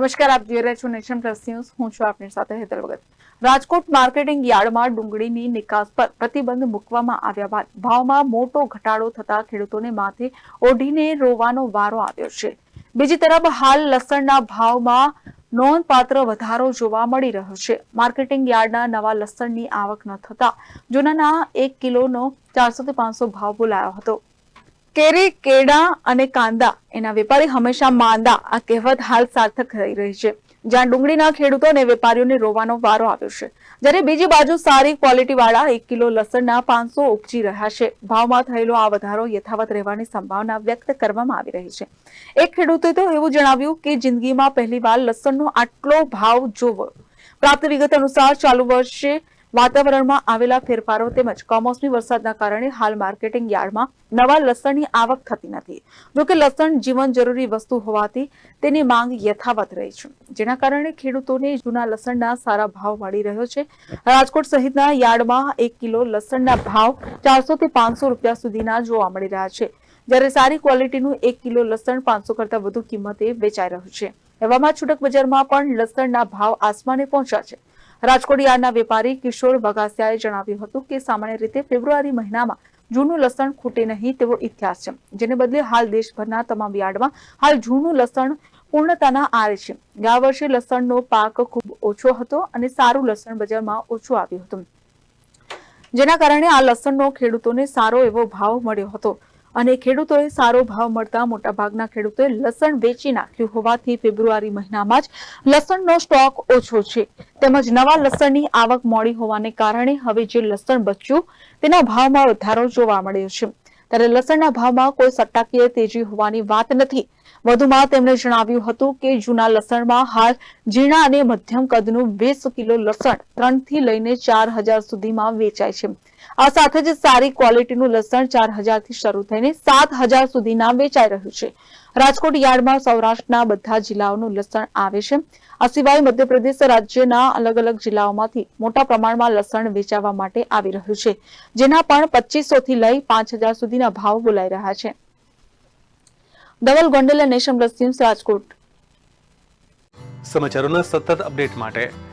નમસ્કાર, આપ જોઈ રહ્યા છો નેશન પ્લસ ન્યૂઝ. હું છું આપની સાથે હેતલ ભગત. રાજકોટ માર્કેટિંગ યાર્ડમાં ડુંગળીની નિકાસ પર પ્રતિબંધ મૂકવામાં આવ્યા બાદ ભાવમાં મોટો ઘટાડો થતા ખેડૂતોને માથે ઓઢીને રોવાનો વારો આવ્યો છે. બીજી તરફ, હાલ લસણના ભાવમાં નોંધપાત્ર વધારો જોવા મળી રહ્યો છે. માર્કેટિંગ યાર્ડના નવા લસણની આવક ન થતા જૂનાના એક કિલોનો ચારસો થી પાંચસો ભાવ બોલાયો હતો. કેરી, કેળા અને કાંદા એના વેપારી હંમેશા માંદા. આ કહેવત હાલ સાર્થક થઈ રહી છે. જ્યાં ડુંગળીના ખેડૂતો અને વેપારીઓને રોવાનો વારો આવ્યો છે. જ્યારે બીજી બાજુ સારી ક્વોલિટી વાળા એક કિલો લસણના પાંચસો ઉપજી રહ્યા છે. ભાવમાં થયેલો આ વધારો યથાવત રહેવાની સંભાવના વ્યક્ત કરવામાં આવી રહી છે. એક ખેડૂતે તો એવું જણાવ્યું કે જિંદગીમાં પહેલીવાર લસણનો આટલો ભાવ જોવો. પ્રાપ્ત વિગત અનુસાર ચાલુ વર્ષે વાતાવરણમાં આવેલા ફેરફારો તેમજ કમોસમી વરસાદના કારણે હાલ માર્કેટિંગ યાર્ડમાં નવા લસણની આવક થતી નથી. જોકે લસણ જીવન જરૂરી વસ્તુ હોવાથી તેની માંગ યથાવત રહી છે. જેના કારણે ખેડૂતોને જૂના લસણના સારા ભાવ મળી રહ્યો છે. રાજકોટ સહિતના યાર્ડમાં એક કિલો લસણના ભાવ ચારસો થી પાંચસો રૂપિયા સુધીના જોવા મળી રહ્યા છે. જ્યારે સારી ક્વોલિટીનું એક કિલો લસણ પાંચસો કરતા વધુ કિંમતે વેચાઈ રહ્યું છે. એવામાં છૂટક બજારમાં પણ લસણના ભાવ આસમાને પહોંચ્યા છે. રાજકોટ યાર્ડના વેપારી કિશોર બગાસિયાએ જણાવ્યું હતું કે સામાન્ય રીતે ફેબ્રુઆરી મહિનામાં જૂનું લસણ ખૂટે નહીં તેવો ઇતિહાસ છે. જેને બદલે હાલ દેશભરના તમામ યાર્ડમાં હાલ જૂનું લસણ પૂર્ણતાના આરે છે. ગયા વર્ષે લસણનો પાક ખૂબ ઓછો હતો અને સારું લસણ બજારમાં ઓછું આવ્યું હતું. જેના કારણે આ લસણનો ખેડૂતોને સારો એવો ભાવ મળ્યો હતો. અને ખેડૂતોએ સારો ભાવ મળતા મોટાભાગના ખેડૂતોએ લસણ વેચી નાખ્યું હોવાથી ફેબ્રુઆરી મહિનામાં જ લસણનો સ્ટોક ઓછો છે. તેમજ નવા લસણની આવક મોડી હોવાને કારણે હવે જે લસણ બચ્યું તેના ભાવમાં વધારો જોવા મળ્યો છે. ત્યારે લસણના ભાવમાં કોઈ સટ્ટાકીય તેજી હોવાની વાત નથી. વધુમાં તેમણે જણાવ્યું હતું કે જૂના લસણમાં હાલ ઝીણા અને મધ્યમ કદનું વીસ કિલો લસણ ત્રણથી લઈને ચાર હજાર સુધીમાં વેચાય છે. આ સાથે જ સારી ક્વોલિટીનું લસણ ચાર હજારથી શરૂ થઈને સાત હજાર સુધીના વેચાઈ રહ્યું છે. રાજકોટ યાર્ડમાં સૌરાષ્ટ્રના બધા જિલ્લાઓનું લસણ આવે છે. આ સિવાય મધ્યપ્રદેશ રાજ્યના અલગ અલગ જિલ્લાઓમાંથી મોટા પ્રમાણમાં લસણ વેચાવા માટે આવી રહ્યું છે. જેના પણ પચીસોથી લઈ પાંચ હજાર સુધીના ભાવ બોલાઈ રહ્યા છે. ધવલ ગોંડલ નેશન રાજકોટ. સમાચારોના સતત અપડેટ માટે